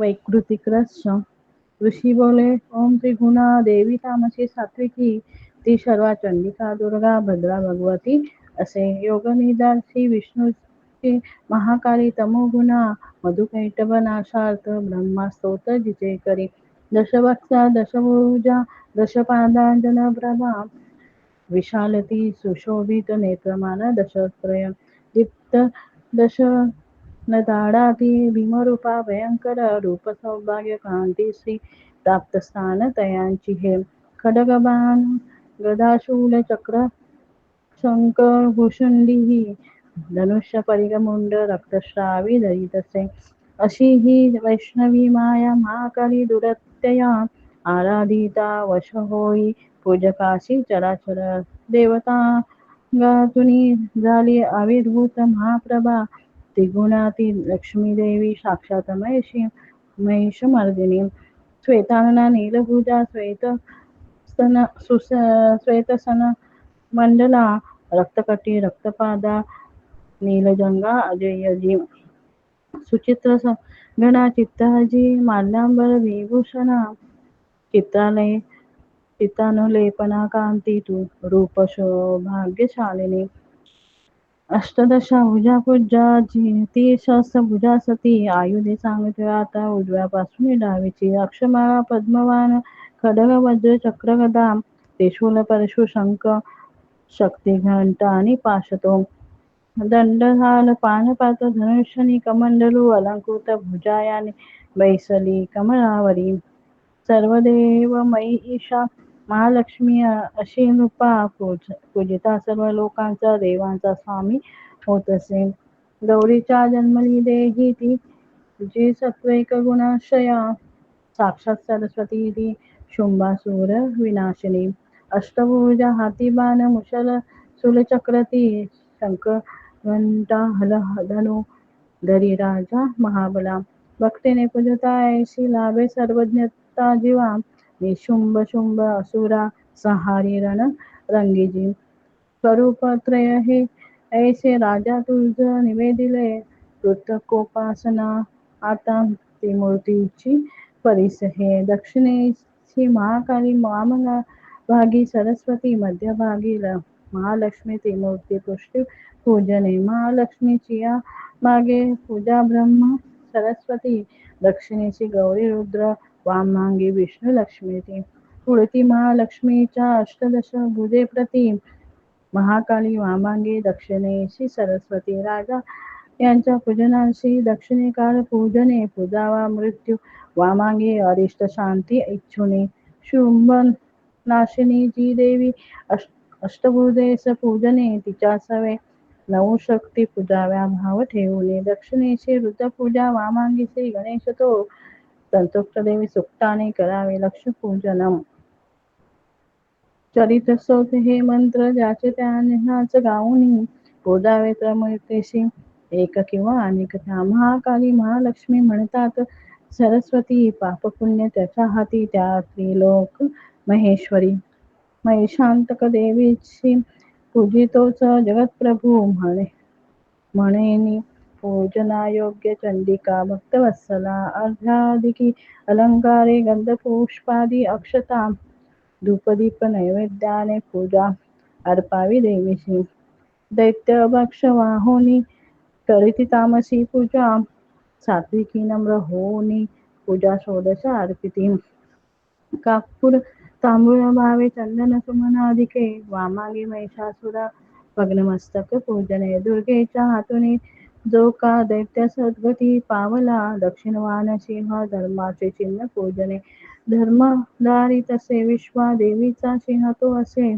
वैकृतिक रस ऋषी बोले ओम त्रिगुणा देवी तामसी सात्विकी, ती शर्वा चंडिका दुर्गा, भद्रा भगवती। असे योगनिदासी विष्णूची महाकाली तमोगुणा मधुकैटभ नाशार्थ ब्रह्मास्तोत्र जिचे करी। दशवक्षा दशभुजा दशपादांजन प्रभा। विशालती, सुशोभित नेत्रमान दशत्रय, दीप्त, दश नदाडाती भीमरूपा भयंकर रूप सौभाग्य कांती श्री प्राप्तस्थान तयांची हे। खडगबाण, गदाशूल चक्र शंक भूषुंडी धनुष्य परिगमुंड, रक्तश्रावी धरितसे अशी ही वैष्णवी माया, महाकाली दुरत्यया, आराधिता वश होई पूजकाशी, चराचर देवता गातुनी झाली आविर्भूत महाप्रभा त्रिगुणाती लक्ष्मीदेवी साक्षात महेशी महिष मर्दिनी श्वेतानना नीलभुजा श्वेत सन सुस श्वेतसन मंडला रक्तकटी रक्तपादा अजयजी सुचित्र घना चित्ताजी माल्याबर विभूषणा चित्रालय चित्तानुलेपना कांती तू रूप भाग्यशालिनी अष्टदशा भुजा पूजा ती शस्त्र भुजा सती आयुधे सांगते आता उजव्यापासून डावीची अक्षमाळा पद्मवान खडग वज्र चक्र गदा त्रिशूल परशु शंख शक्ती घंटा आणि पाशतो। दंडहाल पानपात धनुष्यनी कमंडलू अलंकृत भुजायाने बैसली कमलावरी। सर्वदेव मयी ईशा महालक्ष्मी अशी नृपा पूजिता सर्व लोकांचा देवांचा स्वामी होत असे. गौरीच्या जन्मली देही ती जी सत्वैक गुणाशया. साक्षात सरस्वती ती शुंभासूर विनाशिनी. अष्टभुजा हाती बाण मुशल सुलचक्रती. शंख घंटा हल धनु धरी राजा महाबला. भक्तीने पूजता ऐशी लाभे सर्वज्ञता जीवा. निशुंभ शुंभ असुरा सहारी रण रंगीजी। स्वरूपत्रय हे ऐसे राजा तुझ निवेदिले पृथकोपासना आता ती मूर्तीची परिस हे दक्षिणेची महाकाली वामना भागी सरस्वती, मध्यभागी महालक्ष्मी ती मूर्ती पृष्ठी पूजने। महालक्ष्मीची या मागे पूजा ब्रह्म, सरस्वती। दक्षिणेची गौरी रुद्र वामांगी विष्णू लक्ष्मी ती पुढती महालक्ष्मीच्या अष्टदश भुजे प्रती महाकाली वामांगी दक्षिणेशी सरस्वती राजा यांच्या पूजनाशी दक्षिणेकाळ पूजने पूजावा मृत्यू। वामांगी अरिष्ट शांती इच्छुनी शुंभ नाशिनी जी देवी अष्टभुजेस पूजने तिच्या सवे। नऊ शक्ती पूजाव्या भाव ठेवणे दक्षिणेशी रुद्रपूजा वामांगी श्री गणेश तो। संतुष्ट देवी सुक्ताने करावे लक्ष्मीपूजनम चरित सोत हे मंत्र ज्याचे त्याच गाऊनी बोधावे त्रमूर्तेशी एक किंवा अनेक त्या महाकाली महालक्ष्मी म्हणतात सरस्वती पापपुण्य त्याच्या हाती त्या त्रिलोक महेश्वरी महेशांतक देवीची पूजितोच जगत्प्रभू म्हणे म्हणेनी पूजनायोग्य चंडिका भक्तवत्सला अलंकारे गंधपुष्पादी अक्षता धूपदीप नैवेद्याने पूजा, अर्पावी देवीशी दैत्य भक्ष वाहोनी करीती तामसी पूजा, सात्विकी नम्र होनी पूजा षोडश अर्पिती भावे चंदन सुमनाधिके वामागी, महिषासुरा, भग्नमस्तक पूजने दुर्गेच्या हातुनी जो का दैत्य सद्गती पावला दक्षिणवान सिंह धर्माचे चिन्ह पूजने. धर्मदारी तसे विश्वा देवीचा सिंह तो असे.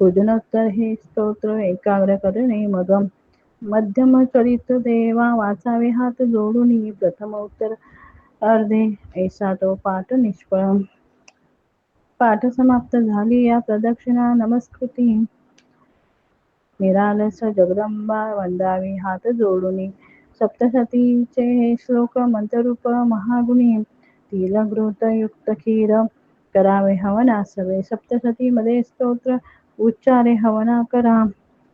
पूजनोत्तर हे स्तोत्र एकाग्र करणे मग मध्यम चरित देवा वाचावे हात जोडून प्रथम उत्तर. अर्धे ऐसा तो पाठ निष्फळ. पाठ समाप्त झाली या प्रदक्षिणा नमस्कृती. निरालस जगदंबा वंदावी हात जोडून। सप्तशतीचे हे श्लोक, मंत्ररूप, महागुणी। तिलघृत युक्त खीर करावे हवनासवे। सप्तशती मध्ये स्तोत्र, उच्चारे हवना करा।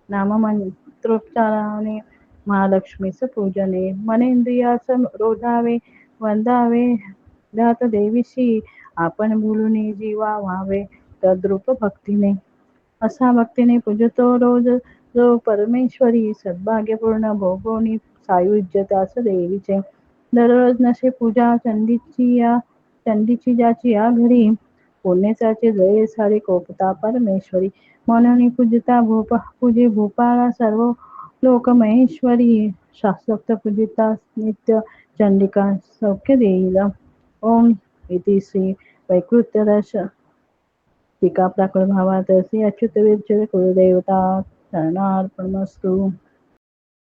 नाममंत्रोच्चाराने महालक्ष्मीच पूजने। मनेंद्रियास रोधावे वंदावे दात देवीशी आपण बोलून जीवा व्हावे, तद्रूप भक्तीने। असा भक्तीने पूजतो रोज। परमेश्वरी सद्भाग्यपूर्ण भोगोनी सायुज्य त्यास देवीचे दररोज नसे पूजा चंदीची या चंदीची ज्याची या घरी पुण्यचाचे जय सारी कोपता परमेश्वरी म्हणून पूजिता भूप पूजे भूपाळा सर्व लोक महेश्वरी शास्त्रोक्त पूजिता नित्य चंडिका सौख्य देईल ओम इति श्री वैकृत्य दर्श टीका प्राकृत भावात श्री अच्युत विरचित ಶರಣಾರ್ಪಣಮಸ್ತು